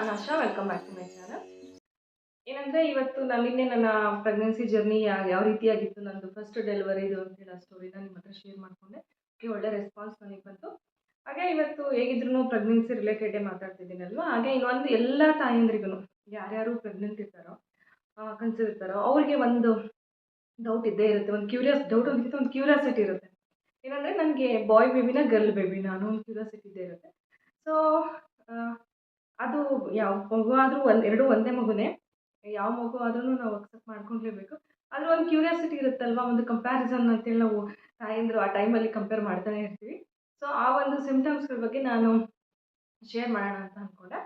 ನಾನು Asha welcome back to my channel ಏನಂದರೆ ಇವತ್ತು ನಾನು ನಿನ್ನೆ ನನ್ನ ಪ್ರೆಗ್ನೆನ್ಸಿ ಜರ್ನಿ ಯಾವ ರೀತಿಯಾಗಿತ್ತು, ನಂದು ಫಸ್ಟ್ ಡೆಲಿವರಿದು ಅಂತ ಹೇಳೋ ಸ್ಟೋರಿನ ನಿಮ್ಮ ಹತ್ರ ಶೇರ್ ಮಾಡಿಕೊಂಡೆ. ಓಕೆ ಒಳ್ಳೆ ರೆಸ್ಪಾನ್ಸ್ ನನಗೆ ಬಂತು. ಹಾಗೆ ಇವತ್ತು ಹೇಗಿದ್ರು ಪ್ರೆಗ್ನೆನ್ಸಿ ರಿಲೇಟೆಡೇ ಮಾತಾಡ್ತಿದ್ದೀನಲ್ವ? ಹಾಗೆ ಇನ್ನೊಂದು ಎಲ್ಲ ತಾಯಂದ್ರಿಗೂ ಯಾರ್ಯಾರು ಪ್ರೆಗ್ನೆಂಟ್ ಇರ್ತಾರೋ ಕನ್ಸೀವ್ ಇರ್ತಾರೋ, ಅವ್ರಿಗೆ ಒಂದು ಡೌಟ್ ಇದ್ದೇ ಇರುತ್ತೆ, ಒಂದು ಕ್ಯೂರಿಯಸ್ ಡೌಟ್ ಒಂದಿರುತ್ತೆ ಒಂದು ಕ್ಯೂರಿಯಾಸಿಟಿ ಇರುತ್ತೆ. ಏನಂದರೆ ನನಗೆ ಬಾಯ್ ಬೇಬಿನ ಗರ್ಲ್ ಬೇಬಿನ ಅನ್ನೋ ಒಂದು ಕ್ಯೂರಿಯಾಸಿಟಿ ಇದ್ದೇ ಇರುತ್ತೆ. ಸೊ ಅದು ಯಾವ ಮಗು ಆದರೂ ಒಂದು, ಎರಡು ಒಂದೇ ಮಗುನೇ, ಯಾವ ಮಗು ಆದ್ರೂ ನಾವು ಅಕ್ಸೆಪ್ಟ್ ಮಾಡ್ಕೊಳ್ಲೇಬೇಕು ಆದರೆ ಒಂದು ಕ್ಯೂರಿಯಾಸಿಟಿ ಇರುತ್ತಲ್ವ? ಒಂದು ಕಂಪ್ಯಾರಿಸನ್ ಅಂತೇಳಿ ನಾವು ತಾಯಂದಿರು ಆ ಟೈಮಲ್ಲಿ ಕಂಪೇರ್ ಮಾಡ್ತಾನೆ ಇರ್ತೀವಿ. ಸೊ ಆ ಒಂದು ಸಿಮ್ಟಮ್ಸ್ಗಳ ಬಗ್ಗೆ ನಾನು ಶೇರ್ ಮಾಡೋಣ ಅಂತ ಅಂದ್ಕೊಂಡೆ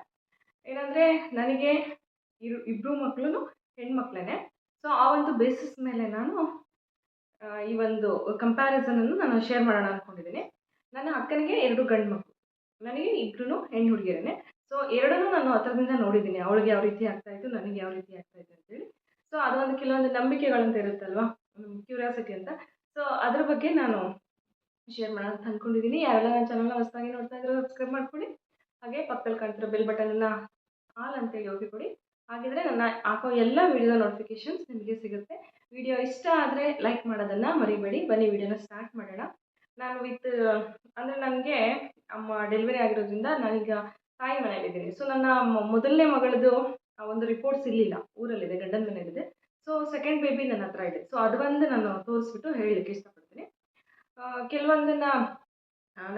ಏನಂದರೆ ನನಗೆ ಇರು ಇಬ್ಬರು ಮಕ್ಕಳು ಹೆಣ್ಮಕ್ಳೇ ಸೊ ಆ ಒಂದು ಬೇಸಿಸ್ ಮೇಲೆ ನಾನು ಈ ಒಂದು ಕಂಪ್ಯಾರಿಸನನ್ನು ನಾನು ಶೇರ್ ಮಾಡೋಣ ಅಂದ್ಕೊಂಡಿದ್ದೀನಿ ನನ್ನ ಅಕ್ಕನಿಗೆ ಎರಡು ಗಂಡು ಮಕ್ಕಳು ನನಗೆ ಇಬ್ಬರೂ ಹೆಣ್ಣು ಹುಡುಗಿಯರೇ ಸೊ ಎರಡನ್ನೂ ನಾನು ಹತ್ರದಿಂದ ನೋಡಿದ್ದೀನಿ. ಅವಳಿಗೆ ಯಾವ ರೀತಿ ಆಗ್ತಾ ಇತ್ತು, ನನಗೆ ಯಾವ ರೀತಿ ಆಗ್ತಾ ಇತ್ತು ಅಂತೇಳಿ ಸೊ ಅದೊಂದು ಕೆಲವೊಂದು ನಂಬಿಕೆಗಳಂತ ಒಂದು ಕ್ಯೂರಿಯಾಸಿಟಿ ಅಂತ. ಸೊ ಅದ್ರ ಬಗ್ಗೆ ನಾನು ಶೇರ್ ಮಾಡೋಣ ಅಂದ್ಕೊಂಡಿದ್ದೀನಿ ಯಾರೆಲ್ಲ ನನ್ನ ಚಾನಲ್ನ ಹೊಸದಾಗಿ ನೋಡ್ತಾ ಇದ್ರೆ ಸಬ್ಸ್ಕ್ರೈಬ್ ಮಾಡ್ಕೊಡಿ. ಹಾಗೆ ಪಕ್ಕದಲ್ಲಿ ಕಾಣ್ತಿರೋ ಬೆಲ್ ಬಟನನ್ನು ಆಲ್ ಅಂತೇಳಿ ಹೋಗಿ ಕೊಡಿ ಹಾಗಿದ್ರೆ ನನ್ನ ಹಾಕೋ ಎಲ್ಲ ವಿಡಿಯೋದ ನೋಟಿಫಿಕೇಶನ್ಸ್ ನಿಮಗೆ ಸಿಗುತ್ತೆ. ವಿಡಿಯೋ ಇಷ್ಟ ಆದರೆ ಲೈಕ್ ಮಾಡೋದನ್ನು ಮರಿಬೇಡಿ. ಬನ್ನಿ ವಿಡಿಯೋನ ಸ್ಟಾರ್ಟ್ ಮಾಡೋಣ. ನಾನು ವಿತ್ ಅಂದರೆ ನನಗೆ ಅಮ್ಮ ಡೆಲಿವರಿ ಆಗಿರೋದ್ರಿಂದ ನಾನೀಗ ತಾಯಿ ಮನೇಲಿದ್ದೀನಿ ಸೊ ನನ್ನ ಮೊದಲನೇ ಮಗಳದು ಒಂದು ರಿಪೋರ್ಟ್ಸ್ ಇರಲಿಲ್ಲ ಊರಲ್ಲಿದೆ, ಗಂಡನ ಮನೇಲಿದೆ ಸೊ ಸೆಕೆಂಡ್ ಬೇಬಿ ನನ್ನ ಹತ್ರ ಇದೆ. ಸೊ ಅದು ಒಂದು ನಾನು ತೋರಿಸ್ಬಿಟ್ಟು ಹೇಳಲಿಕ್ಕೆ ಇಷ್ಟಪಡ್ತೀನಿ. ಕೆಲವೊಂದನ್ನು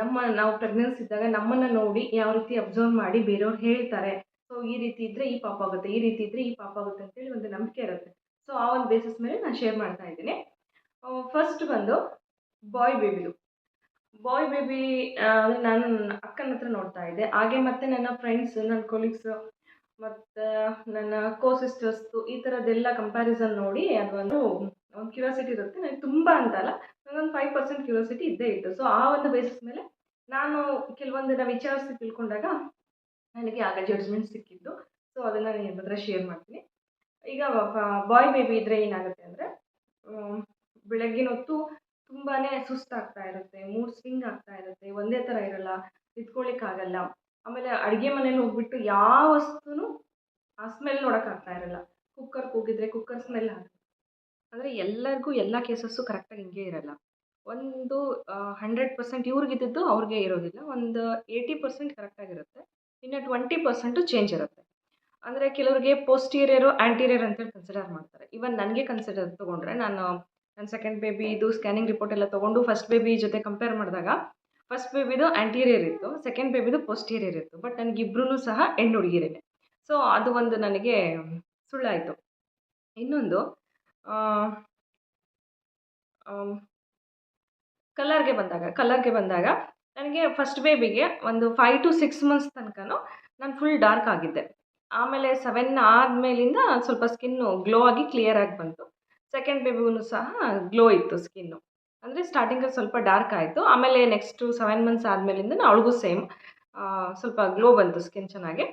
ನಮ್ಮ, ನಾವು ಪ್ರೆಗ್ನೆನ್ಸಿ ಇದ್ದಾಗ ನಮ್ಮನ್ನು ನೋಡಿ ಯಾವ ರೀತಿ ಅಬ್ಸರ್ವ್ ಮಾಡಿ ಬೇರೆಯವ್ರು ಹೇಳ್ತಾರೆ. ಸೊ ಈ ರೀತಿ ಇದ್ದರೆ ಈ ಪಾಪ ಆಗುತ್ತೆ, ಈ ರೀತಿ ಇದ್ದರೆ ಈ ಪಾಪ ಆಗುತ್ತೆ ಅಂತೇಳಿ ಒಂದು ನಂಬಿಕೆ ಇರುತ್ತೆ. ಸೊ ಆ ಒಂದು ಬೇಸಿಸ್ ಮೇಲೆ ನಾನು ಶೇರ್ ಮಾಡ್ತಾ ಇದ್ದೀನಿ. ಫಸ್ಟ್ ಬಂದು ಬಾಯ್ ಬೇಬಿದು ಬಾಯ್ ಬೇಬಿ ನಾನು ಅಕ್ಕನ ಹತ್ರ ನೋಡ್ತಾ ಇದ್ದೆ. ಹಾಗೆ ಮತ್ತು ನನ್ನ ಫ್ರೆಂಡ್ಸ್ ನನ್ನ ಕೊಲೀಗ್ಸ್ ಮತ್ತು ನನ್ನ ಕೋ ಸಿಸ್ಟರ್ಸ್ದು ಈ ಥರದ್ದೆಲ್ಲ ಕಂಪ್ಯಾರಿಸನ್ ನೋಡಿ ಅದೊಂದು ಒಂದು ಒಂದು ಕ್ಯೂರಿಯಾಸಿಟಿ ಇರುತ್ತೆ. ನನಗೆ ತುಂಬ ಅಂತಲ್ಲ ನನಗೊಂದು ಫೈವ್ ಪರ್ಸೆಂಟ್ ಕ್ಯೂರಿಯಾಸಿಟಿ ಇದ್ದೇ ಇತ್ತು. ಸೊ ಆ ಒಂದು ಬೇಸಿಸ್ ಮೇಲೆ ನಾನು ಕೆಲವೊಂದನ್ನ ವಿಚಾರಿಸಿ ತಿಳ್ಕೊಂಡಾಗ ನನಗೆ ಆಗ ಜಡ್ಜ್ಮೆಂಟ್ ಸಿಕ್ಕಿದ್ದು. ಸೊ ಅದನ್ನು ನಾನು ನಿಮ್ಮ ಹತ್ರ ಶೇರ್ ಮಾಡ್ತೀನಿ. ಈಗ ಬಾಯ್ ಬೇಬಿ ಇದ್ದರೆ ಏನಾಗುತ್ತೆ ಅಂದರೆ ಬೆಳಗ್ಗಿನ ಹೊತ್ತು ತುಂಬಾ ಸುಸ್ತಾಗ್ತಾ ಇರುತ್ತೆ ಮೂಡ್ ಸ್ವಿಂಗ್ ಆಗ್ತಾ ಇರುತ್ತೆ, ಒಂದೇ ಥರ ಇರಲ್ಲ ನಿಂತ್ಕೊಳ್ಳಿಕ್ಕಾಗಲ್ಲ ಆಮೇಲೆ ಅಡುಗೆ ಮನೇಲಿ ಹೋಗ್ಬಿಟ್ಟು ಯಾವ ವಸ್ತುನೂ ಆ ಸ್ಮೆಲ್ ನೋಡೋಕ್ಕಾಗ್ತಾ ಇರಲ್ಲ. ಕುಕ್ಕರ್ಗೆ ಕೂಗಿದ್ರೆ ಕುಕ್ಕರ್ ಸ್ಮೆಲ್ ಆಗುತ್ತೆ. ಅಂದರೆ ಎಲ್ಲರಿಗೂ ಎಲ್ಲ ಕೇಸಸ್ಸು ಕರೆಕ್ಟಾಗಿ ಹಿಂಗೆ ಇರಲ್ಲ. ಒಂದು ಹಂಡ್ರೆಡ್ ಪರ್ಸೆಂಟ್ ಇವ್ರಿಗಿದ್ದು ಅವ್ರಿಗೆ ಇರೋದಿಲ್ಲ. ಒಂದು ಏಯ್ಟಿ ಪರ್ಸೆಂಟ್ ಕರೆಕ್ಟಾಗಿರುತ್ತೆ ಇನ್ನು ಟ್ವೆಂಟಿ ಪರ್ಸೆಂಟು ಚೇಂಜ್ ಇರುತ್ತೆ. ಅಂದರೆ ಕೆಲವರಿಗೆ ಪೋಸ್ಟೀರಿಯರು ಆ್ಯಂಟೀರಿಯರ್ ಅಂತೇಳಿ ಕನ್ಸಿಡರ್ ಮಾಡ್ತಾರೆ. ಇವನ್ ನನಗೆ ಕನ್ಸಿಡರ್ ತೊಗೊಂಡ್ರೆ ನಾನು ನನ್ನ ಸೆಕೆಂಡ್ ಬೇಬಿ ಇದು ಸ್ಕ್ಯಾನಿಂಗ್ ರಿಪೋರ್ಟ್ ಎಲ್ಲ ತೊಗೊಂಡು ಫಸ್ಟ್ ಬೇಬಿ ಜೊತೆ ಕಂಪೇರ್ ಮಾಡಿದಾಗ ಫಸ್ಟ್ ಬೇಬಿದು ಆ್ಯಂಟೀರಿಯರ್ ಇತ್ತು ಸೆಕೆಂಡ್ ಬೇಬಿದು ಪೋಸ್ಟೀರಿಯರ್ ಇತ್ತು ಬಟ್ ನನಗಿಬ್ರು ಸಹ ಹೆಣ್ಣು ಹುಡುಗಿರೇನೆ ಸೊ ಅದು ಒಂದು ನನಗೆ ಸುಳ್ಳಾಯಿತು. ಇನ್ನೊಂದು ಕಲರ್ಗೆ ಬಂದಾಗ ಕಲರ್ಗೆ ಬಂದಾಗ ನನಗೆ ಫಸ್ಟ್ ಬೇಬಿಗೆ ಒಂದು ಫೈವ್ ಟು ಸಿಕ್ಸ್ ಮಂತ್ಸ್ ತನಕನೂ ನಾನು ಫುಲ್ ಡಾರ್ಕ್ ಆಗಿದ್ದೆ. ಆಮೇಲೆ ಸೆವೆನ್ ಆದಮೇಲಿಂದ ಸ್ವಲ್ಪ ಸ್ಕಿನ್ನು ಗ್ಲೋ ಆಗಿ ಕ್ಲಿಯರ್ ಆಗಿ ಬಂತು. ಸೆಕೆಂಡ್ ಬೇಬಿಗೂ ಸಹ ಗ್ಲೋ ಇತ್ತು ಸ್ಕಿನ್ನು ಅಂದರೆ ಸ್ಟಾರ್ಟಿಂಗಲ್ಲಿ ಸ್ವಲ್ಪ ಡಾರ್ಕ್ ಆಯಿತು. ಆಮೇಲೆ ನೆಕ್ಸ್ಟು ಸೆವೆನ್ ಮಂತ್ಸ್ ಆದಮೇಲಿಂದ ಅವಳಿಗೂ ಸೇಮ್ ಸ್ವಲ್ಪ ಗ್ಲೋ ಬಂತು ಸ್ಕಿನ್ ಚೆನ್ನಾಗಿ.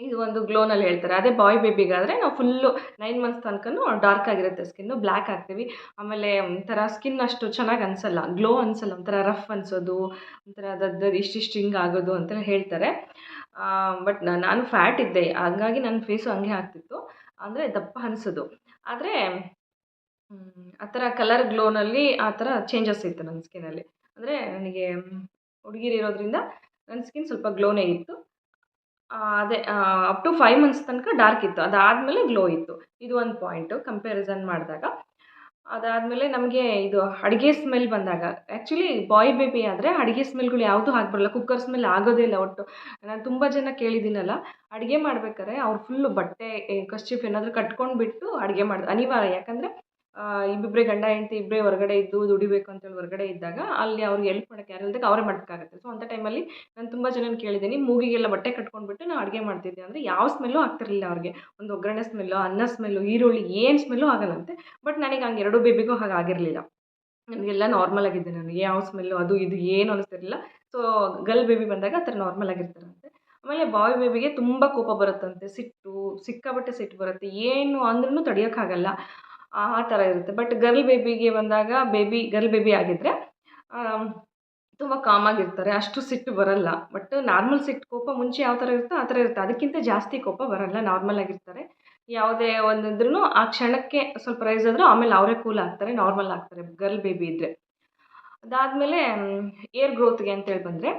ಇದು ಒಂದು ಗ್ಲೋನಲ್ಲಿ ಹೇಳ್ತಾರೆ. ಅದೇ ಬಾಯ್ ಬೇಬಿಗಾದರೆ ನಾವು ಫುಲ್ಲು ನೈನ್ ಮಂತ್ಸ್ ತನಕನೂ ಡಾರ್ಕ್ ಆಗಿರುತ್ತೆ ಸ್ಕಿನ್ನು ಬ್ಲ್ಯಾಕ್ ಆಗ್ತೀವಿ. ಆಮೇಲೆ ಒಂಥರ ಸ್ಕಿನ್ ಅಷ್ಟು ಚೆನ್ನಾಗಿ ಅನಿಸಲ್ಲ. ಗ್ಲೋ ಅನಿಸಲ್ಲ. ಒಂಥರ ರಫ್ ಅನಿಸೋದು. ಒಂಥರ ದದ್ದು ಇಷ್ಟಿಷ್ಟು ಹಿಂಗೆ ಆಗೋದು ಅಂತ ಹೇಳ್ತಾರೆ. ಬಟ್ ನಾನು ಫ್ಯಾಟ್ ಇದ್ದೆ. ಹಂಗಾಗಿ ನನ್ನ ಫೇಸು ಹಂಗೆ ಆಗ್ತಿತ್ತು. ಅಂದರೆ ದಪ್ಪ ಅನಿಸೋದು. ಆದರೆ ಆ ಥರ ಕಲರ್ ಗ್ಲೋನಲ್ಲಿ ಆ ಥರ ಚೇಂಜಸ್ ಇತ್ತು ನನ್ನ ಸ್ಕಿನ್ನಲ್ಲಿ ಅಂದರೆ ನನಗೆ ಹುಡುಗಿರಿರೋದ್ರಿಂದ ನನ್ನ ಸ್ಕಿನ್ ಸ್ವಲ್ಪ ಗ್ಲೋನೇ ಇತ್ತು. ಅದೇ ಅಪ್ ಟು ಫೈವ್ ಮಂತ್ಸ್ ತನಕ ಡಾರ್ಕ್ ಇತ್ತು. ಅದಾದಮೇಲೆ ಗ್ಲೋ ಇತ್ತು. ಇದು ಒಂದು ಪಾಯಿಂಟು ಕಂಪ್ಯಾರಿಸನ್ ಮಾಡಿದಾಗ. ಅದಾದಮೇಲೆ ನಮಗೆ ಇದು ಅಡುಗೆ ಸ್ಮೆಲ್ ಬಂದಾಗ ಆ್ಯಕ್ಚುಲಿ ಬಾಯ್ ಬೇಬಿ ಆದರೆ ಅಡುಗೆ ಸ್ಮೆಲ್ಗಳು ಯಾವುದೂ ಹಾಕ್ಬಾರಲ್ಲ ಕುಕ್ಕರ್ ಸ್ಮೆಲ್ ಆಗೋದೇ ಇಲ್ಲ ಒಟ್ಟು. ನಾನು ತುಂಬ ಜನ ಕೇಳಿದ್ದೀನಲ್ಲ, ಅಡುಗೆ ಮಾಡ್ಬೇಕಾದ್ರೆ ಅವ್ರು ಫುಲ್ಲು ಬಟ್ಟೆ ಕಶ್ಚಿಫ್ ಏನಾದರೂ ಕಟ್ಕೊಂಡು ಬಿಟ್ಟು ಅಡುಗೆ ಮಾಡೋದು ಅನಿವಾರ್ಯ. ಯಾಕಂದರೆ ಇಬ್ಬಿಬ್ಬರೇ ಗಂಡ ಹೆಂಡತಿ ಇಬ್ಬರೇ ಹೊರಗಡೆ ಇದ್ದು ದುಡಿಬೇಕು ಅಂತೇಳಿ ಹೊರಗಡೆ ಇದ್ದಾಗ ಅಲ್ಲಿ ಅವ್ರಿಗೆ ಹೆಲ್ಪ್ ಮಾಡಕ್ಕೆ ಯಾರು ಇಲ್ದಾಗ ಅವರೇ ಮಾಡಬೇಕಾಗತ್ತೆ. ಸೊ ಅಂಥ ಟೈಮಲ್ಲಿ ನಾನು ತುಂಬ ಜನನ ಕೇಳಿದ್ದೀನಿ, ಮೂಗಿಗೆಲ್ಲ ಬಟ್ಟೆ ಕಟ್ಕೊಂಡ್ಬಿಟ್ಟು ನಾನು ಅಡುಗೆ ಮಾಡ್ತಿದ್ದೆ. ಅಂದರೆ ಯಾವ ಸ್ಮೆಲ್ಲು ಆಗ್ತಿರಲಿಲ್ಲ ಅವ್ರಿಗೆ. ಒಂದು ಒಗ್ಗರಣೆ ಸ್ಮೆಲ್ಲು ಅನ್ನ ಸ್ಮೆಲ್ಲು ಈರುಳ್ಳಿ ಏನು ಸ್ಮೆಲ್ಲು ಆಗಲ್ಲಂತೆ. ಬಟ್ ನನಗೆ ಹಂಗೆ ಎರಡು ಬೇಬಿಗೂ ಹಾಗೆ ಆಗಿರಲಿಲ್ಲ. ನನಗೆಲ್ಲ ನಾರ್ಮಲ್ ಆಗಿದ್ದೆ ನನಗೆ ಯಾವ ಸ್ಮೆಲ್ಲು ಅದು ಇದು ಏನು ಅನಿಸ್ತಿರಲಿಲ್ಲ. ಸೊ ಗರ್ಲ್ ಬೇಬಿ ಬಂದಾಗ ಆ ಥರ ನಾರ್ಮಲ್ ಆಗಿರ್ತಾರಂತೆ ಆಮೇಲೆ ಬಾಯ್ ಬೇಬಿಗೆ ತುಂಬ ಕೋಪ ಬರುತ್ತಂತೆ. ಸಿಟ್ಟು ಸಿಕ್ಕಾಬಟ್ಟೆ ಸಿಟ್ಟು ಬರುತ್ತೆ. ಏನು ಅಂದ್ರೂ ತಡೆಯೋಕ್ಕಾಗಲ್ಲ. ಆ ಥರ ಇರುತ್ತೆ. ಬಟ್ ಗರ್ಲ್ ಬೇಬಿಗೆ ಬಂದಾಗ ಬೇಬಿ ಗರ್ಲ್ ಬೇಬಿ ಆಗಿದ್ದರೆ ತುಂಬ ಕಾಮಾಗಿರ್ತಾರೆ ಅಷ್ಟು ಸಿಟ್ಟು ಬರಲ್ಲ. ಬಟ್ ನಾರ್ಮಲ್ ಸಿಟ್ಟು ಕೋಪ ಮುಂಚೆ ಯಾವ ಥರ ಇರುತ್ತೋ ಆ ಥರ ಇರುತ್ತೆ. ಅದಕ್ಕಿಂತ ಜಾಸ್ತಿ ಕೋಪ ಬರಲ್ಲ. ನಾರ್ಮಲ್ ಆಗಿರ್ತಾರೆ. ಯಾವುದೇ ಒಂದಿದ್ರೂ ಆ ಕ್ಷಣಕ್ಕೆ ಸ್ವಲ್ಪ ರೈಸ್ ಆದರೂ ಆಮೇಲೆ ಅವರೇ ಕೂಲ್ ಆಗ್ತಾರೆ. ನಾರ್ಮಲ್ ಆಗ್ತಾರೆ. ಗರ್ಲ್ ಬೇಬಿ ಇದ್ದರೆ ಅದಾದಮೇಲೆ ಏರ್ ಗ್ರೋತ್ಗೆ ಅಂತೇಳಿ ಬಂದರೆ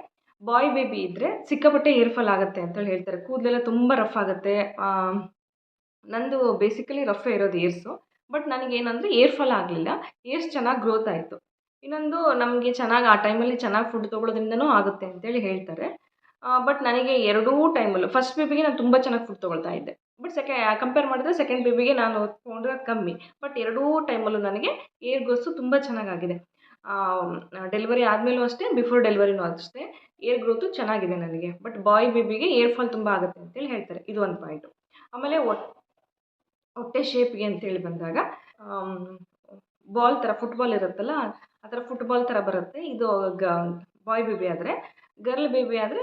ಬಾಯ್ ಬೇಬಿ ಇದ್ದರೆ ಸಿಕ್ಕಾಪಟ್ಟೆ ಏರ್ ಫಾಲ್ ಆಗುತ್ತೆ ಅಂತೇಳಿ ಹೇಳ್ತಾರೆ. ಕೂದಲೆಲ್ಲ ತುಂಬ ರಫ್ ಆಗುತ್ತೆ. ನಂದು ಬೇಸಿಕಲಿ ರಫೇ ಇರೋದು ಏರ್ಸು ಬಟ್ ನನಗೇನಂದರೆ ಏರ್ ಫಾಲ್ ಆಗಲಿಲ್ಲ. ಏರ್ಸ್ ಚೆನ್ನಾಗಿ ಗ್ರೋತ್ ಆಯಿತು. ಇನ್ನೊಂದು ನಮಗೆ ಚೆನ್ನಾಗಿ ಆ ಟೈಮಲ್ಲಿ ಚೆನ್ನಾಗಿ ಫುಡ್ ತೊಗೊಳೋದ್ರಿಂದನೂ ಆಗುತ್ತೆ ಅಂತೇಳಿ ಹೇಳ್ತಾರೆ. ಬಟ್ ನನಗೆ ಎರಡೂ ಟೈಮಲ್ಲೂ ಫಸ್ಟ್ ಬೇಬಿಗೆ ನಾನು ತುಂಬ ಚೆನ್ನಾಗಿ ಫುಡ್ ತೊಗೊಳ್ತಾ ಇದ್ದೆ. ಬಟ್ ಸೆಕೆ ಕಂಪೇರ್ ಮಾಡಿದ್ರೆ ಸೆಕೆಂಡ್ ಬೇಬಿಗೆ ನಾನು ತೊಗೊಂಡಿರೋದು ಕಮ್ಮಿ. ಬಟ್ ಎರಡೂ ಟೈಮಲ್ಲೂ ನನಗೆ ಏರ್ ಗ್ರೋತ್ಸು ತುಂಬ ಚೆನ್ನಾಗಾಗಿದೆ ಡೆಲಿವರಿ ಆದಮೇಲೂ ಅಷ್ಟೇ ಬಿಫೋರ್ ಡೆಲಿವರಿನೂ ಅಷ್ಟೇ ಏರ್ ಗ್ರೋತು ಚೆನ್ನಾಗಿದೆ ನನಗೆ. ಬಟ್ ಬಾಯ್ ಬೇಬಿಗೆ ಏರ್ ಫಾಲ್ ತುಂಬ ಆಗುತ್ತೆ ಅಂತೇಳಿ ಹೇಳ್ತಾರೆ. ಇದು ಒಂದು ಪಾಯಿಂಟು ಆಮೇಲೆ ಹೊಟ್ಟೆ ಶೇಪ್ಗೆ ಅಂತೇಳಿ ಬಂದಾಗ ಬಾಲ್ ಥರ ಫುಟ್ಬಾಲ್ ಇರುತ್ತಲ್ಲ, ಆ ಥರ ಫುಟ್ಬಾಲ್ ಥರ ಬರುತ್ತೆ. ಇದು ಗ ಬಾಯ್ ಬೇಬಿ ಆದರೆ ಗರ್ಲ್ ಬೇಬಿ ಆದರೆ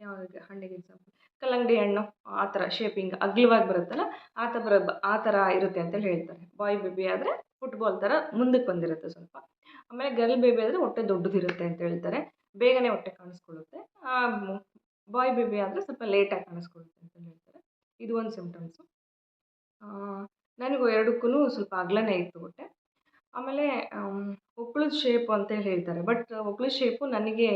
ಯಾವಾಗ ಹಣ್ಣಿಗೆ ಎಕ್ಸಾಂಪಲ್ ಕಲ್ಲಂಗಡಿ ಹಣ್ಣು, ಆ ಥರ ಶೇಪಿಂಗ್ ಅಗ್ಲವಾಗಿ ಬರುತ್ತಲ್ಲ, ಆ ಥರ ಆ ಥರ ಇರುತ್ತೆ ಅಂತೇಳಿ ಹೇಳ್ತಾರೆ. ಬಾಯ್ ಬೇಬಿ ಆದರೆ ಫುಟ್ಬಾಲ್ ಥರ ಮುಂದಕ್ಕೆ ಬಂದಿರುತ್ತೆ ಸ್ವಲ್ಪ. ಆಮೇಲೆ ಗರ್ಲ್ ಬೇಬಿ ಆದರೆ ಹೊಟ್ಟೆ ದೊಡ್ಡದಿರುತ್ತೆ ಅಂತ ಹೇಳ್ತಾರೆ. ಬೇಗನೆ ಹೊಟ್ಟೆ ಕಾಣಿಸ್ಕೊಳ್ಳುತ್ತೆ. ಬಾಯ್ ಬೇಬಿ ಆದರೆ ಸ್ವಲ್ಪ ಲೇಟಾಗಿ ಕಾಣಿಸ್ಕೊಳ್ಳುತ್ತೆ ಅಂತ ಹೇಳ್ತಾರೆ. ಇದು ಒಂದು ಸಿಮ್ಟಮ್ಸು ನನಗೂ ಎರಡಕ್ಕೂ ಸ್ವಲ್ಪ ಅಗಲನೇ ಇತ್ತು ಹೊಟ್ಟೆ. ಆಮೇಲೆ ಹೊಕ್ಳದ ಶೇಪ್ ಅಂತೇಳಿ ಹೇಳ್ತಾರೆ. ಬಟ್ ಹೊಕ್ಳದ ಶೇಪು ನನಗೆ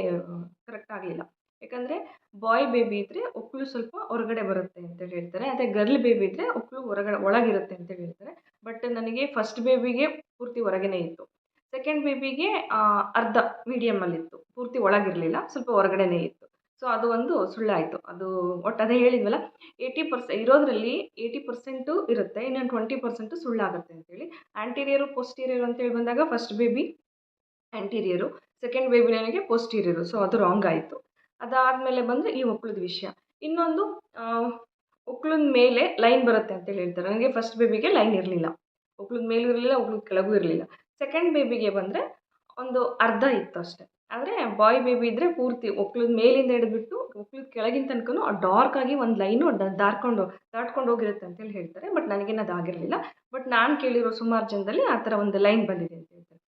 ಕರೆಕ್ಟ್ ಆಗಲಿಲ್ಲ. ಯಾಕಂದರೆ ಬಾಯ್ ಬೇಬಿ ಇದ್ದರೆ ಹೊಕ್ಳು ಸ್ವಲ್ಪ ಹೊರಗಡೆ ಬರುತ್ತೆ ಅಂತೇಳಿ ಹೇಳ್ತಾರೆ. ಅದೇ ಗರ್ಲ್ ಬೇಬಿ ಇದ್ದರೆ ಹೊಕ್ಳು ಹೊರಗಡೆ, ಒಳಗಿರುತ್ತೆ ಅಂತೇಳಿ ಹೇಳ್ತಾರೆ. ಬಟ್ ನನಗೆ ಫಸ್ಟ್ ಬೇಬಿಗೆ ಪೂರ್ತಿ ಹೊರಗೇ ಇತ್ತು. ಸೆಕೆಂಡ್ ಬೇಬಿಗೆ ಅರ್ಧ ಮೀಡಿಯಮಲ್ಲಿತ್ತು ಪೂರ್ತಿ ಒಳಗಿರಲಿಲ್ಲ, ಸ್ವಲ್ಪ ಹೊರಗಡೆನೇ ಇತ್ತು. ಸೊ ಅದು ಒಂದು ಸುಳ್ಳಾಯಿತು. ಅದು ಒಟ್ಟು ಅದೇ ಹೇಳಿದ್ವಲ್ಲ ಏಯ್ಟಿ ಪರ್ಸೆ, ಇರೋದರಲ್ಲಿ ಏಯ್ಟಿ ಪರ್ಸೆಂಟು ಇರುತ್ತೆ ಇನ್ನೊಂದು ಟ್ವೆಂಟಿ ಪರ್ಸೆಂಟು ಸುಳ್ಳಾಗುತ್ತೆ ಅಂತೇಳಿ. ಆ್ಯಂಟೀರಿಯರು ಪೋಸ್ಟೀರಿಯರು ಅಂತೇಳಿ ಬಂದಾಗ first baby anterior second baby ನನಗೆ ಪೋಸ್ಟೀರಿಯರು ಸೊ ಅದು ರಾಂಗ್ ಆಯಿತು. ಅದಾದಮೇಲೆ ಬಂದರೆ ಈ ಒಕ್ಕಳದ ವಿಷಯ. ಇನ್ನೊಂದು ಒಕ್ಕಳದ ಮೇಲೆ ಲೈನ್ ಬರುತ್ತೆ ಅಂತೇಳಿ ಹೇಳ್ತಾರೆ. ನನಗೆ ಫಸ್ಟ್ ಬೇಬಿಗೆ ಲೈನ್ ಇರಲಿಲ್ಲ. ಒಕ್ಕಳದ ಮೇಲೂ ಇರಲಿಲ್ಲ, ಒಕ್ಕಳದ ಕೆಳಗೂ ಇರಲಿಲ್ಲ. ಸೆಕೆಂಡ್ ಬೇಬಿಗೆ ಬಂದರೆ ಒಂದು ಅರ್ಧ ಇತ್ತು ಅಷ್ಟೇ. ಆದರೆ ಬಾಯ್ ಬೇಬಿ ಇದ್ದರೆ ಪೂರ್ತಿ ಒಕ್ಳದ ಮೇಲಿಂದ ಹಿಡಿದ್ಬಿಟ್ಟು ಒಕ್ಕಲದ ಕೆಳಗಿನ ತನಕನೂ ಡಾರ್ಕ್ ಆಗಿ ಒಂದು ಲೈನು ದಾಟ್ಕೊಂಡು ದಾಟ್ಕೊಂಡು ಹೋಗಿರುತ್ತೆ ಅಂತೇಳಿ ಹೇಳ್ತಾರೆ. ಬಟ್ ನನಗೇನು ಅದು ಆಗಿರಲಿಲ್ಲ. ಬಟ್ ನಾನು ಕೇಳಿರೋ ಸುಮಾರು ಜನದಲ್ಲಿ ಆ ಥರ ಒಂದು ಲೈನ್ ಬಂದಿದೆ ಅಂತ ಹೇಳ್ತಾರೆ.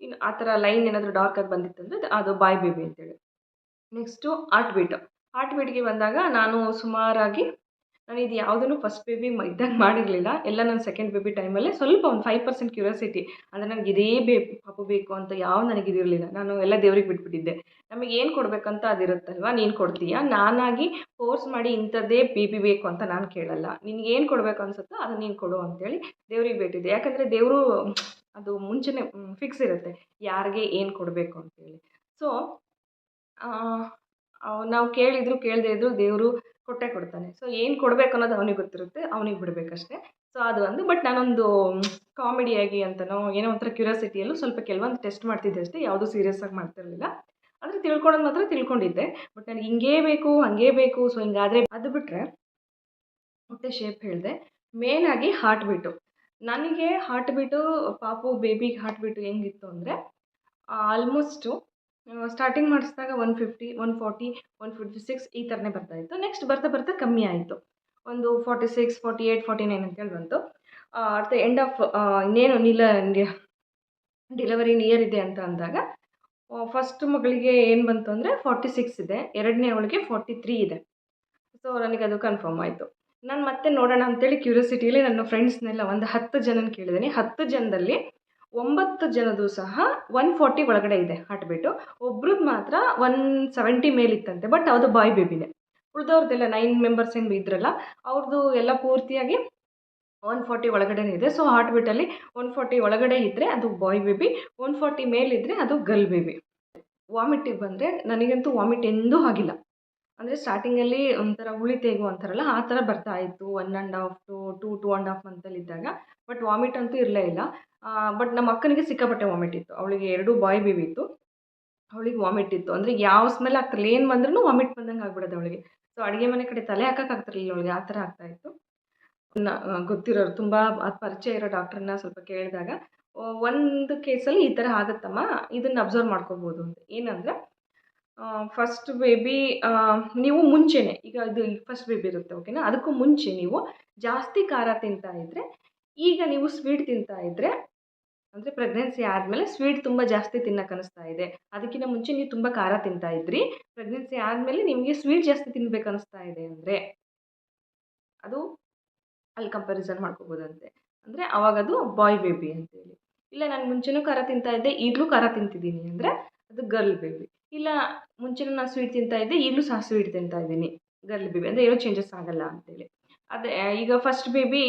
ಇನ್ನು ಆ ಥರ ಲೈನ್ ಏನಾದರೂ ಡಾರ್ಕ್ ಬಂದಿತ್ತು ಅಂದರೆ ಅದು ಬಾಯ್ ಬೇಬಿ ಅಂತೇಳಿ. ನೆಕ್ಸ್ಟು ಹಾರ್ಟ್ ಬೀಟ್ ಹಾರ್ಟ್ ಬೀಟ್ಗೆ ಬಂದಾಗ ನಾನು ಸುಮಾರಾಗಿ ನಾನು ಇದು ಯಾವುದನ್ನು ಫಸ್ಟ್ ಬೇಬಿ ಇದ್ದಾಗ ಮಾಡಿರಲಿಲ್ಲ. ಎಲ್ಲ ನನ್ನ ಸೆಕೆಂಡ್ ಬೇಬಿ ಟೈಮಲ್ಲೇ ಸ್ವಲ್ಪ ಒಂದು ಫೈವ್ ಪರ್ಸೆಂಟ್ ಕ್ಯೂರಿಯಾಸಿಟಿ ಅಂದರೆ ನನಗೆ ಇದೇ ಬೇ, ಪಾಪು ಬೇಕು ಅಂತ ಯಾವ ನನಗೆ ಇದಿರಲಿಲ್ಲ. ನಾನು ಎಲ್ಲ ದೇವ್ರಿಗೆ ಬಿಟ್ಬಿಟ್ಟಿದ್ದೆ. ನಮಗೆ ಏನು ಕೊಡಬೇಕಂತ ಅದಿರುತ್ತಲ್ವ? ನೀನು ಕೊಡ್ತೀಯಾ? ನಾನಾಗಿ ಫೋರ್ಸ್ ಮಾಡಿ ಇಂಥದ್ದೇ ಬೇಬಿ ಬೇಕು ಅಂತ ನಾನು ಕೇಳಲ್ಲ. ನಿನಗೇನು ಏನು ಕೊಡಬೇಕು ಅನ್ಸುತ್ತೋ ಅದು ನೀನು ಕೊಡು ಅಂತೇಳಿ ದೇವ್ರಿಗೆ ಬಿಟ್ಟಿದ್ದೆ ಯಾಕಂದರೆ ದೇವರು ಅದು ಮುಂಚೆನೇ ಫಿಕ್ಸ್ ಇರುತ್ತೆ. ಯಾರಿಗೆ ಏನು ಕೊಡಬೇಕು ಅಂತೇಳಿ. ಸೊ ನಾವು ಕೇಳಿದ್ರು, ಕೇಳದೇ ಇದ್ರು ದೇವರು ಕೊಟ್ಟೇ ಕೊಡ್ತಾನೆ. ಸೊ ಏನು ಕೊಡಬೇಕು ಅನ್ನೋದು ಅವನಿಗೆ ಗೊತ್ತಿರುತ್ತೆ, ಅವನಿಗೆ ಬಿಡಬೇಕಷ್ಟೇ. ಸೊ ಅದು ಒಂದು. ಬಟ್ ನಾನೊಂದು ಕಾಮಿಡಿಯಾಗಿ ಅಂತನೋ, ಏನೋ ಒಂಥರ ಕ್ಯೂರಿಯಾಸಿಟಿಯಲ್ಲೂ ಸ್ವಲ್ಪ ಕೆಲವೊಂದು ಟೆಸ್ಟ್ ಮಾಡ್ತಿದ್ದೆ ಅಷ್ಟೇ. ಯಾವುದೂ ಸೀರಿಯಸ್ಸಾಗಿ ಮಾಡ್ತಿರಲಿಲ್ಲ. ಆದರೆ ತಿಳ್ಕೊಳ್ಳೋದು ಮಾತ್ರ ತಿಳ್ಕೊಂಡಿದ್ದೆ. ಬಟ್ ನನಗೆ ಹಿಂಗೇ ಬೇಕು, ಹಾಗೇ ಬೇಕು ಸೊ ಹಿಂಗಾದರೆ ಅದು ಬಿಟ್ಟರೆ ಮತ್ತೆ ಶೇಪ್ ಹೇಳಿದೆ. ಮೇನಾಗಿ ಹಾರ್ಟ್ ಬೀಟು ನನಗೆ ಹಾರ್ಟ್ ಬಿಟ್ಟು ಪಾಪು ಬೇಬಿಗೆ ಹಾರ್ಟ್ ಬೀಟು ಹೆಂಗಿತ್ತು ಅಂದರೆ ಆಲ್ಮೋಸ್ಟು ಸ್ಟಾರ್ಟಿಂಗ್ ಮಾಡಿಸಿದಾಗ one fifty one forty one fifty six ಈ ಥರನೇ ಬರ್ತಾಯಿತ್ತು ನೆಕ್ಸ್ಟ್ ಬರ್ತಾ ಬರ್ತಾ ಕಮ್ಮಿ ಆಯಿತು. ಒಂದು forty six forty eight forty nine ಅಂತೇಳಿ ಬಂತು ಅಟ್ ದ ಎಂಡ್ ಆಫ್ ಇನ್ನೇನು ನಿಲ ಡೆಲಿವರಿ ನಿಯರ್ ಇದೆ ಅಂತ ಅಂದಾಗ ಫಸ್ಟ್ ಮಗಳಿಗೆ ಏನು ಬಂತು ಅಂದರೆ ಫಾರ್ಟಿ ಸಿಕ್ಸ್ ಇದೆ. ಎರಡನೇ ಅವಳಿಗೆ ಫಾರ್ಟಿ ತ್ರೀ ಇದೆ. ಸೊ ನನಗೆ ಅದು ಕನ್ಫರ್ಮ್ ಆಯಿತು. ನಾನು ಮತ್ತೆ ನೋಡೋಣ ಅಂತೇಳಿ ಕ್ಯೂರಿಯಾಸಿಟಿಯಲ್ಲಿ ನನ್ನ ಫ್ರೆಂಡ್ಸ್ನೆಲ್ಲ ಒಂದು ಹತ್ತು ಜನನ ಕೇಳಿದ್ದೀನಿ. ಹತ್ತು ಜನದಲ್ಲಿ ಒಂಬತ್ತು ಜನದು ಸಹ ಒನ್ ಫಾರ್ಟಿ ಒಳಗಡೆ ಇದೆ ಹಾರ್ಟ್ ಬೀಟು ಒಬ್ರದ್ದು ಮಾತ್ರ ಒನ್ ಸೆವೆಂಟಿ ಮೇಲಿತ್ತಂತೆ ಬಟ್ ಅದು ಬಾಯ್ ಬೇಬಿನೇ. ಉಳಿದವ್ರದ್ದೆಲ್ಲ ನೈನ್ ಮೆಂಬರ್ಸ್ ಏನು ಇದ್ರಲ್ಲ ಅವ್ರದ್ದು ಎಲ್ಲ ಪೂರ್ತಿಯಾಗಿ ಒನ್ ಫಾರ್ಟಿ ಒಳಗಡೆನೇ ಇದೆ. ಸೊ ಹಾರ್ಟ್ ಬೀಟಲ್ಲಿ ಒನ್ ಫಾರ್ಟಿ ಒಳಗಡೆ ಇದ್ದರೆ ಅದು ಬಾಯ್ ಬೇಬಿ ಒನ್ ಫಾರ್ಟಿ ಮೇಲಿದ್ದರೆ ಅದು ಗರ್ಲ್ ಬೇಬಿ. ವಾಮಿಟಿಗೆ ಬಂದರೆ ನನಗಂತೂ ವಾಮಿಟ್ ಎಂದೂ ಆಗಿಲ್ಲ. ಅಂದರೆ ಸ್ಟಾರ್ಟಿಂಗಲ್ಲಿ ಒಂಥರ ಹುಳಿ ತೇಗು ಅಂತಾರಲ್ಲ, ಆ ಥರ ಬರ್ತಾ ಇತ್ತು. One and half two two two and half ಮಂತಲ್ಲಿ ಇದ್ದಾಗ. ಬಟ್ ವಾಮಿಟ್ ಅಂತೂ ಇರಲೇ ಇಲ್ಲ. ಬಟ್ ನಮ್ಮ ಅಕ್ಕನಿಗೆ ಸಿಕ್ಕಾಪಟ್ಟೆ ವಾಮಿಟ್ ಇತ್ತು. ಅವಳಿಗೆ ಎರಡು ಬಾಯ್ ಬೇಬಿ ಇತ್ತು. ಅವಳಿಗೆ ವಾಮಿಟ್ ಇತ್ತು. ಅಂದರೆ ಯಾವ ಸ್ಮೆಲ್ ಆಗ್ತಿರಲಿಲ್ಲ. ಏನು ಬಂದ್ರೂ ವಾಮಿಟ್ ಬಂದಂಗೆ ಆಗ್ಬಿಡೋದು ಅವಳಿಗೆ. ಸೊ ಅಡುಗೆ ಮನೆ ಕಡೆ ತಲೆ ಹಾಕೋಕ್ಕಾಗ್ತಿರಲಿಲ್ಲ ಅವಳಿಗೆ. ಆ ಥರ ಆಗ್ತಾಯಿತ್ತು ಗೊತ್ತಿರೋರು ತುಂಬ ಪರಿಚಯ ಇರೋ ಡಾಕ್ಟ್ರನ್ನ ಸ್ವಲ್ಪ ಕೇಳಿದಾಗ ಒಂದು ಕೇಸಲ್ಲಿ ಈ ಥರ ಆಗುತ್ತಮ್ಮ. ಇದನ್ನು ಅಬ್ಸರ್ವ್ ಮಾಡ್ಕೋಬೋದು ಅಂತ. ಏನಂದರೆ ಫಸ್ಟ್ ಬೇಬಿ ನೀವು ಮುಂಚೆನೇ, ಈಗ ಇದು ಫಸ್ಟ್ ಬೇಬಿ ಇರುತ್ತೆ ಓಕೆನಾ ಅದಕ್ಕೂ ಮುಂಚೆ ನೀವು ಜಾಸ್ತಿ ಖಾರ ತಿಂತಾ ಇದ್ದರೆ ಈಗ ನೀವು ಸ್ವೀಟ್ ತಿಂತಾ ಇದ್ದರೆ ಅಂದರೆ ಪ್ರೆಗ್ನೆನ್ಸಿ ಆದಮೇಲೆ ಸ್ವೀಟ್ ತುಂಬ ಜಾಸ್ತಿ ತಿನ್ನಕ್ಕೆ ಅನಿಸ್ತಾ ಇದೆ. ಅದಕ್ಕಿಂತ ಮುಂಚೆ ನೀವು ತುಂಬ ಖಾರ ತಿಂತಾ ಇದ್ರಿ ಪ್ರೆಗ್ನೆನ್ಸಿ ಆದಮೇಲೆ ನಿಮಗೆ ಸ್ವೀಟ್ ಜಾಸ್ತಿ ತಿನ್ಬೇಕು ಅನಿಸ್ತಾ ಇದೆ ಅಂದರೆ, ಅದು ಅಲ್ಲಿ ಕಂಪ್ಯಾರಿಸನ್ ಮಾಡ್ಕೋಬೋದಂತೆ. ಅಂದರೆ ಅವಾಗ ಅದು ಬಾಯ್ ಬೇಬಿ ಅಂತೇಳಿ. ಇಲ್ಲ, ನಾನು ಮುಂಚೆನೂ ಖಾರ ತಿಂತಾ ಇದ್ದೆ, ಈಗಲೂ ಖಾರ ತಿಂತಿದ್ದೀನಿ ಅಂದರೆ ಅದು ಗರ್ಲ್ ಬೇಬಿ ಇಲ್ಲ ಮುಂಚೆ ನಾನು ಸ್ವೀಟ್ ತಿಂತಾ ಇದ್ದೆ, ಈಗಲೂ ಸಹ ಸ್ವೀಟ್ ತಿಂತಾ ಇದ್ದೀನಿ ಗರ್ಲ್ ಬೇಬಿ ಅಂದರೆ ಏನೂ ಚೇಂಜಸ್ ಆಗಲ್ಲ ಅಂತೇಳಿ. ಅದೇ ಈಗ ಫಸ್ಟ್ ಬೇಬಿ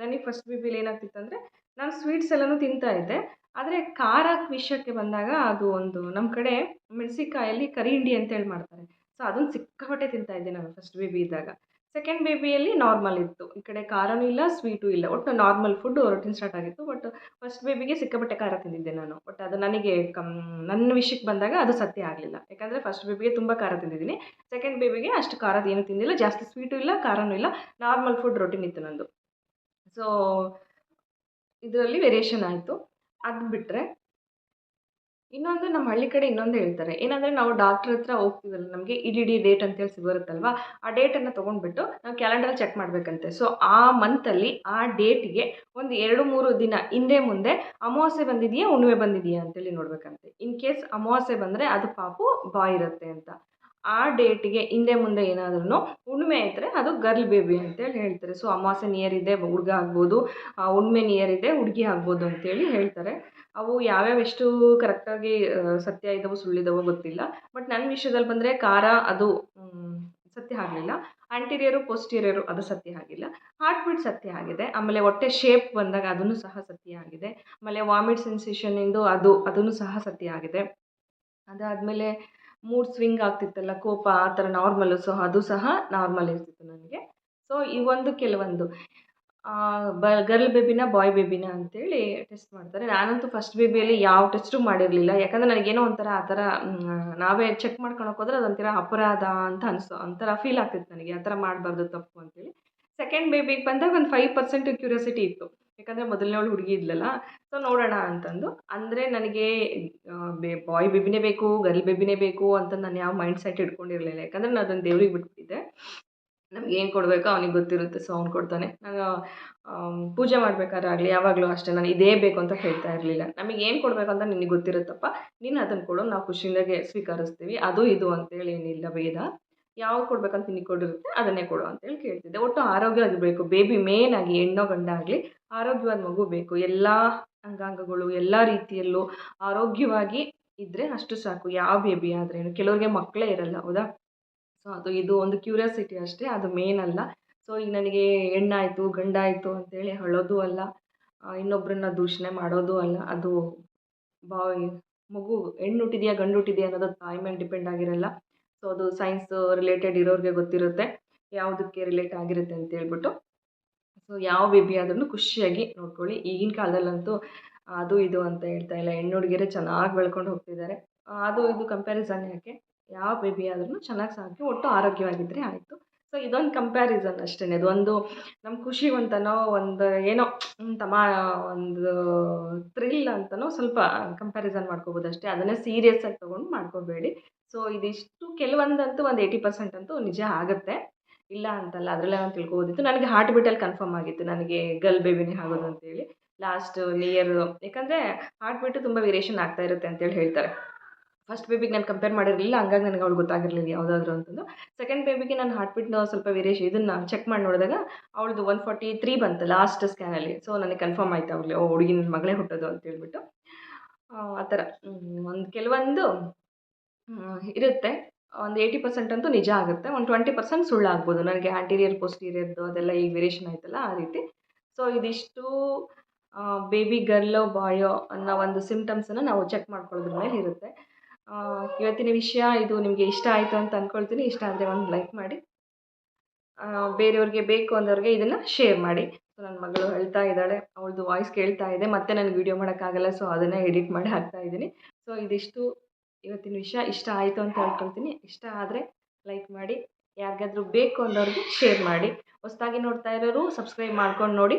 ನನಗೆ ಫಸ್ಟ್ ಬೇಬಿಲಿ ಏನಾಗ್ತಿತ್ತು ಅಂದರೆ, ನಾನು ಸ್ವೀಟ್ಸ್ ಎಲ್ಲನೂ ತಿಂತಾ ಇದ್ದೆ, ಆದರೆ ಖಾರ ವಿಷಯಕ್ಕೆ ಬಂದಾಗ ಅದು ಒಂದು ನಮ್ಮ ಕಡೆ ಮೆಣಸಿನ್ಕಾಯಲ್ಲಿ ಕರಿ ಹಿಂಡಿ ಅಂತೇಳಿ ಮಾಡ್ತಾರೆ. ಸೊ ಅದನ್ನು ಸಿಕ್ಕಾಪಟ್ಟೆ ತಿಂತಾ ಇದ್ದೆ ನಾನು ಫಸ್ಟ್ ಬೇಬಿ ಇದ್ದಾಗ. ಸೆಕೆಂಡ್ ಬೇಬಿಯಲ್ಲಿ ನಾರ್ಮಲ್ ಇತ್ತು. ಈ ಕಡೆ ಖಾರನೂ ಇಲ್ಲ ಸ್ವೀಟು ಇಲ್ಲ. ಒಟ್ಟು ನಾರ್ಮಲ್ ಫುಡ್ ರೊಟೀನ್ ಸ್ಟಾರ್ಟ್ ಆಗಿತ್ತು. ಬಟ್ ಫಸ್ಟ್ ಬೇಬಿಗೆ ಸಿಕ್ಕಾಪಟ್ಟೆ ಖಾರ ತಿಂದಿದ್ದೆ ನಾನು. ಬಟ್ ಅದು ನನಗೆ ಕಮ್, ನನ್ನ ವಿಷಯಕ್ಕೆ ಬಂದಾಗ ಅದು ಸತ್ಯ ಆಗಲಿಲ್ಲ. ಯಾಕಂದರೆ ಫಸ್ಟ್ ಬೇಬಿಗೆ ತುಂಬ ಖಾರ ತಿಂದಿದ್ದೀನಿ. ಸೆಕೆಂಡ್ ಬೇಬಿಗೆ ಅಷ್ಟು ಖಾರದ ಏನು ತಿಂದಿಲ್ಲ. ಜಾಸ್ತಿ ಸ್ವೀಟು ಇಲ್ಲ, ಖಾರನೂ ಇಲ್ಲ. ನಾರ್ಮಲ್ ಫುಡ್ ರೊಟೀನ್ ಇತ್ತು ನಂದು. ಸೊ ಇದರಲ್ಲಿ ವೇರಿಯೇಷನ್ ಆಯಿತು. ಅದು ಬಿಟ್ಟರೆ ಇನ್ನೊಂದು ನಮ್ಮ ಹಳ್ಳಿ ಕಡೆ ಇನ್ನೊಂದು ಹೇಳ್ತಾರೆ. ಏನಂದರೆ ನಾವು ಡಾಕ್ಟ್ರ್ ಹತ್ರ ಹೋಗ್ತೀವಲ್ಲ, ನಮಗೆ ಇ ಡಿ ಡಿ ಡೇಟ್ ಅಂತೇಳಿ ಸಿಗುತ್ತಲ್ವಾ ಆ ಡೇಟನ್ನು ತೊಗೊಂಡ್ಬಿಟ್ಟು ನಾವು ಕ್ಯಾಲೆಂಡರ್ ಚೆಕ್ ಮಾಡಬೇಕಂತೆ. ಸೊ ಆ ಮಂತಲ್ಲಿ ಆ ಡೇಟಿಗೆ ಒಂದು ಎರಡು ಮೂರು ದಿನ ಹಿಂದೆ ಮುಂದೆ ಅಮಾವಾಸ್ಯೆ ಬಂದಿದೆಯಾ, ಹುಣ್ಣಿಮೆ ಬಂದಿದೆಯಾ ಅಂತೇಳಿ ನೋಡಬೇಕಂತೆ. ಇನ್ ಕೇಸ್ ಅಮಾವಾಸ್ಯೆ ಬಂದರೆ ಅದು ಪಾಪು ಬಾಯ್ ಇರುತ್ತೆ ಅಂತ. ಆ ಡೇಟಿಗೆ ಹಿಂದೆ ಮುಂದೆ ಏನಾದ್ರೂ ಹುಣ್ಣಿಮೆ ಇದ್ದರೆ ಅದು ಗರ್ಲ್ ಬೇಬಿ ಅಂತೇಳಿ ಹೇಳ್ತಾರೆ. ಸೊ, ಅಮಾವಾಸ್ಯೆ ನಿಯರ್ ಇದೆ, ಹುಡುಗ ಆಗ್ಬೋದು ಹುಣ್ಣಿಮೆ ನಿಯರ್ ಇದೆ, ಹುಡುಗಿ ಆಗ್ಬೋದು ಅಂತೇಳಿ ಹೇಳ್ತಾರೆ. ಅವು ಯಾವ್ಯಾವ ಎಷ್ಟು ಕರೆಕ್ಟಾಗಿ ಸತ್ಯ ಇದ್ದಾವೋ ಸುಳ್ಳಿದವೋ ಗೊತ್ತಿಲ್ಲ. ಬಟ್ ನನ್ನ ವಿಷಯದಲ್ಲಿ ಬಂದರೆ ಖಾರ ಅದು ಸತ್ಯ ಆಗಲಿಲ್ಲ. ಆಂಟೀರಿಯರು ಪೋಸ್ಟೀರಿಯರು ಅದು ಸತ್ಯ ಆಗಿಲ್ಲ. ಹಾರ್ಟ್ ಬೀಟ್ ಸತ್ಯ ಆಗಿದೆ. ಆಮೇಲೆ ಹೊಟ್ಟೆ ಶೇಪ್ ಬಂದಾಗ ಅದನ್ನು ಸಹ ಸತ್ಯ ಆಗಿದೆ. ಆಮೇಲೆ ವಾಮಿಟ್ ಸೆನ್ಸೇಷನಿಂದು ಅದು ಅದನ್ನು ಸಹ ಸತ್ಯ ಆಗಿದೆ. ಅದಾದಮೇಲೆ ಮೂಡ್ ಸ್ವಿಂಗ್ ಆಗ್ತಿತ್ತಲ್ಲ, ಕೋಪ ಆ ಥರ ನಾರ್ಮಲ್ಲು, ಸೊ ಅದು ಸಹ ನಾರ್ಮಲ್ ಇರ್ತಿತ್ತು ನನಗೆ. ಸೊ ಈ ಒಂದು ಕೆಲವೊಂದು ಬ, ಗರ್ಲ್ ಬೇಬಿನ ಬಾಯ್ ಬೇಬಿನ ಅಂತೇಳಿ ಟೆಸ್ಟ್ ಮಾಡ್ತಾರೆ. ನಾನಂತೂ ಫಸ್ಟ್ ಬೇಬಿಯಲ್ಲಿ ಯಾವ ಟೆಸ್ಟು ಮಾಡಿರಲಿಲ್ಲ. ಯಾಕಂದರೆ ನನಗೇನೋ ಒಂಥರ ಆ ಥರ ನಾವೇ ಚೆಕ್ ಮಾಡ್ಕೊಳಕ್ಕೆ ಹೋದ್ರೆ ಅದೊಂಥರ ಅಪರಾಧ ಅಂತ ಅನಿಸೋ, ಒಂಥರ ಫೀಲ್ ಆಗ್ತಿತ್ತು ನನಗೆ. ಆ ಥರ ಮಾಡಬಾರ್ದು ತಪ್ಪು ಅಂತೇಳಿ. ಸೆಕೆಂಡ್ ಬೇಬಿಗೆ ಬಂದಾಗ ಒಂದು ಫೈವ್ ಪರ್ಸೆಂಟ್ ಕ್ಯೂರಿಯಾಸಿಟಿ ಇತ್ತು. ಯಾಕಂದರೆ ಮೊದಲನೇವಳು ಹುಡುಗಿ ಇದ್ಲಲ್ಲ ಸೊ ನೋಡೋಣ ಅಂತಂದು. ಅಂದರೆ ನನಗೆ ಬಾಯ್ ಬೇಬಿನೇ ಬೇಕು ಗರ್ಲ್ ಬೇಬಿನೇ ಬೇಕು ಅಂತ ನಾನು ಯಾವ ಮೈಂಡ್ ಸೆಟ್ ಇಟ್ಕೊಂಡಿರ್ಲಿಲ್ಲ. ಯಾಕಂದರೆ ನಾನು ಅದನ್ನು ದೇವ್ರಿಗೆ ಬಿಟ್ಬಿಟ್ಟಿದ್ದೆ. ನಮ್ಗೆ ಏನು ಕೊಡಬೇಕು ಅವನಿಗೆ ಗೊತ್ತಿರುತ್ತೆ ಸೊ ಅವ್ನು ಕೊಡ್ತಾನೆ. ನಾನು ಪೂಜೆ ಮಾಡ್ಬೇಕಾದ್ರೆ ಯಾವಾಗಲೂ ಅಷ್ಟೇ, ನಾನು ಇದೇ ಬೇಕು ಅಂತ ಹೇಳ್ತಾ ಇರಲಿಲ್ಲ. ನಮಗೆ ಏನು ಕೊಡಬೇಕು ಅಂತ ನಿನಗೆ ಗೊತ್ತಿರುತ್ತಪ್ಪ, ನೀನು ಅದನ್ನು ಕೊಡು, ನಾವು ಖುಷಿಯಿಂದಾಗೆ ಸ್ವೀಕರಿಸ್ತೀವಿ. ಅದು ಇದು ಅಂತೇಳಿ ಏನಿಲ್ಲ, ಭೇದ. ಯಾವ್ದು ಕೊಡ್ಬೇಕಂತ ನಿನಗೆ ಕೊಡಿರುತ್ತೆ, ಅದನ್ನೇ ಕೊಡು ಅಂತೇಳಿ ಕೇಳ್ತಿದ್ದೆ. ಒಟ್ಟು ಆರೋಗ್ಯವಾಗಿರಬೇಕು ಬೇಬಿ ಮೇನ್ ಆಗಿ, ಹೆಣ್ಣೋ ಗಂಡ ಆಗಲಿ, ಆರೋಗ್ಯವಾದ ಮಗು ಬೇಕು. ಎಲ್ಲ ಅಂಗಾಂಗಗಳು, ಎಲ್ಲ ರೀತಿಯಲ್ಲೂ ಆರೋಗ್ಯವಾಗಿ ಇದ್ದರೆ ಅಷ್ಟು ಸಾಕು. ಯಾವ ಬೇಬಿ ಆದ್ರೇನು? ಕೆಲವ್ರಿಗೆ ಮಕ್ಕಳೇ ಇರಲ್ಲ, ಹೌದಾ? ಸೊ ಅದು ಇದು ಒಂದು ಕ್ಯೂರಿಯಾಸಿಟಿ ಅಷ್ಟೇ, ಅದು ಮೇನ್ ಅಲ್ಲ. ಸೊ ಈಗ ನನಗೆ ಹೆಣ್ಣಾಯಿತು, ಗಂಡಾಯಿತು ಅಂತೇಳಿ ಅಳೋದು ಅಲ್ಲ. ಇನ್ನೊಬ್ಬರನ್ನ ದೂಷಣೆ ಮಾಡೋದು ಅಲ್ಲ. ಅದು ಬಾಯ್, ಮಗು ಹೆಣ್ಣು ಹುಟ್ಟಿದೆಯಾ ಗಂಡು ಹುಟ್ಟಿದೆಯಾ ಅನ್ನೋದು ತಾಯಿ ಮೇಲೆ ಡಿಪೆಂಡ್ ಆಗಿರಲ್ಲ. ಸೊ ಅದು ಸೈನ್ಸ್ ರಿಲೇಟೆಡ್ ಇರೋರಿಗೆ ಗೊತ್ತಿರುತ್ತೆ, ಯಾವುದಕ್ಕೆ ರಿಲೇಟ್ ಆಗಿರುತ್ತೆ ಅಂತ ಹೇಳ್ಬಿಟ್ಟು. ಸೊ ಯಾವ ಬೇಬಿ ಆದ್ರೂ ಖುಷಿಯಾಗಿ ನೋಡ್ಕೊಳ್ಳಿ. ಈಗಿನ ಕಾಲದಲ್ಲಂತೂ ಅದು ಇದು ಅಂತ ಹೇಳ್ತಾ ಇಲ್ಲ. ಹೆಣ್ಣು ಹುಡುಗಿಯರೇ ಚೆನ್ನಾಗಿ ಬೆಳ್ಕೊಂಡು ಹೋಗ್ತಿದ್ದಾರೆ. ಅದು ಇದು ಕಂಪ್ಯಾರಿಸನ್ ಯಾಕೆ? ಯಾವ ಬೇಬಿ ಆದ್ರೂ ಚೆನ್ನಾಗಿ ಸಾಕಿ, ಒಟ್ಟು ಆರೋಗ್ಯವಾಗಿದ್ದರೆ ಆಯಿತು. ಸೊ ಇದೊಂದು ಕಂಪ್ಯಾರಿಸನ್ ಅಷ್ಟೇ ಅದೊಂದು ನಮ್ಮ ಖುಷಿಗಂತನೋ ಒಂದು ಏನೋ ತಮ್ಮ ಒಂದು ಥ್ರಿಲ್ ಅಂತನೋ ಸ್ವಲ್ಪ ಕಂಪ್ಯಾರಿಸನ್ ಮಾಡ್ಕೋಬೋದು ಅಷ್ಟೇ ಅದನ್ನೇ ಸೀರಿಯಸ್ಸಾಗಿ ತೊಗೊಂಡು ಮಾಡ್ಕೋಬೇಡಿ. ಸೊ, ಇದಿಷ್ಟು ಕೆಲವೊಂದಂತೂ ಒಂದು ಏಯ್ಟಿ ಪರ್ಸೆಂಟ್ ಅಂತೂ ನಿಜ ಆಗುತ್ತೆ. ಇಲ್ಲ ಅಂತಲ್ಲ, ಅದರಲ್ಲೇ ನಾನು ತಿಳ್ಕೊಬೋದಿತ್ತು. ನನಗೆ ಹಾರ್ಟ್ ಬೀಟಲ್ಲಿ ಕನ್ಫರ್ಮ್ ಆಗಿತ್ತು. ನನಗೆ ಗರ್ಲ್ ಬೇಬಿನೇ ಆಗೋದು ಅಂತೇಳಿ ಲಾಸ್ಟ್ ನಿಯರ್ ಯಾಕಂದರೆ ಹಾರ್ಟ್ ಬೀಟು ತುಂಬ ವೇರಿಯೇಷನ್ ಆಗ್ತಾ ಇರುತ್ತೆ ಅಂತೇಳಿ ಹೇಳ್ತಾರೆ. ಫಸ್ಟ್ ಬೇಬಿಗೆ ನಾನು ಕಂಪೇರ್ ಮಾಡಿರಲಿಲ್ಲ, ಹಂಗಾಗಿ ನನಗೆ ಅವಳು ಗೊತ್ತಾಗಿರಲಿಲ್ಲ ಯಾವುದಾದ್ರು ಅಂತಂದು. ಸೆಕೆಂಡ್ ಬೇಬಿಗೆ ನಾನು ಹಾರ್ಟ್ ಬೀಟ್ನ ಸ್ವಲ್ಪ ವೇರಿಯೇಷನ್ ಇದನ್ನು ಚೆಕ್ ಮಾಡಿ ನೋಡಿದಾಗ ಅವಳದು ಒನ್ ಫಾರ್ಟಿ ತ್ರೀ ಬಂತು ಲಾಸ್ಟ್ ಸ್ಕ್ಯಾನಲ್ಲಿ ಸೊ ನನಗೆ ಕನ್ಫರ್ಮ್ ಆಯ್ತು ಅವಳು ಓ ಹುಡುಗಿ ನನ್ನ ಮಗಳೇ ಹುಟ್ಟೋದು ಅಂತ ಹೇಳ್ಬಿಟ್ಟು. ಆ ಥರ. ಒಂದು ಕೆಲವೊಂದು ಇರುತ್ತೆ. ಒಂದು ಏಯ್ಟಿ ಪರ್ಸೆಂಟ್ ಅಂತೂ ನಿಜ ಆಗುತ್ತೆ. ಒಂದು ಟ್ವೆಂಟಿ ಪರ್ಸೆಂಟ್ ಸುಳ್ಳಾಗ್ಬೋದು. ನನಗೆ ಆಂಟೀರಿಯರ್ ಪೋಸ್ಟೀರಿಯರ್ದು ಅದೆಲ್ಲ ಈಗ ವೇರಿಯೇಷನ್ ಆಯ್ತಲ್ಲ ಆ ರೀತಿ. ಸೊ ಇದಿಷ್ಟು ಬೇಬಿ ಗರ್ಲೋ ಬಾಯೋ ಅನ್ನೋ ಒಂದು ಸಿಮ್ಟಮ್ಸನ್ನು ನಾವು ಚೆಕ್ ಮಾಡ್ಕೊಳ್ಳೋದ್ರ ಮೇಲೆ ಇರುತ್ತೆ. ಇವತ್ತಿನ ವಿಷಯ, ಇದು ನಿಮಗೆ ಇಷ್ಟ ಆಯಿತು ಅಂತ ಅಂದ್ಕೊಳ್ತೀನಿ ಇಷ್ಟ ಆದರೆ ಒಂದು ಲೈಕ್ ಮಾಡಿ. ಬೇರೆಯವ್ರಿಗೆ ಬೇಕು ಅಂದವ್ರಿಗೆ ಇದನ್ನು ಶೇರ್ ಮಾಡಿ. ಸೊ ನನ್ನ ಮಗಳು ಹೇಳ್ತಾ ಇದ್ದಾಳೆ. ಅವಳದು ವಾಯ್ಸ್ ಕೇಳ್ತಾ ಇದೆ. ಮತ್ತೆ ನನಗೆ ವೀಡಿಯೋ ಮಾಡೋಕ್ಕಾಗಲ್ಲ. ಸೊ ಅದನ್ನು ಎಡಿಟ್ ಮಾಡಿ ಹಾಕ್ತಾ ಇದ್ದೀನಿ. ಸೊ ಇದಿಷ್ಟು. ಇವತ್ತಿನ ವಿಷಯ ಇಷ್ಟ ಆಯಿತು ಅಂತ ಹೇಳ್ಕೊಳ್ತೀನಿ. ಇಷ್ಟ ಆದರೆ ಲೈಕ್ ಮಾಡಿ, ಯಾರಿಗಾದ್ರೂ ಬೇಕು ಅನ್ನೋರಿಗೆ ಶೇರ್ ಮಾಡಿ. ಹೊಸ್ದಾಗಿ ನೋಡ್ತಾ ಇರೋರು ಸಬ್ಸ್ಕ್ರೈಬ್ ಮಾಡ್ಕೊಂಡು ನೋಡಿ.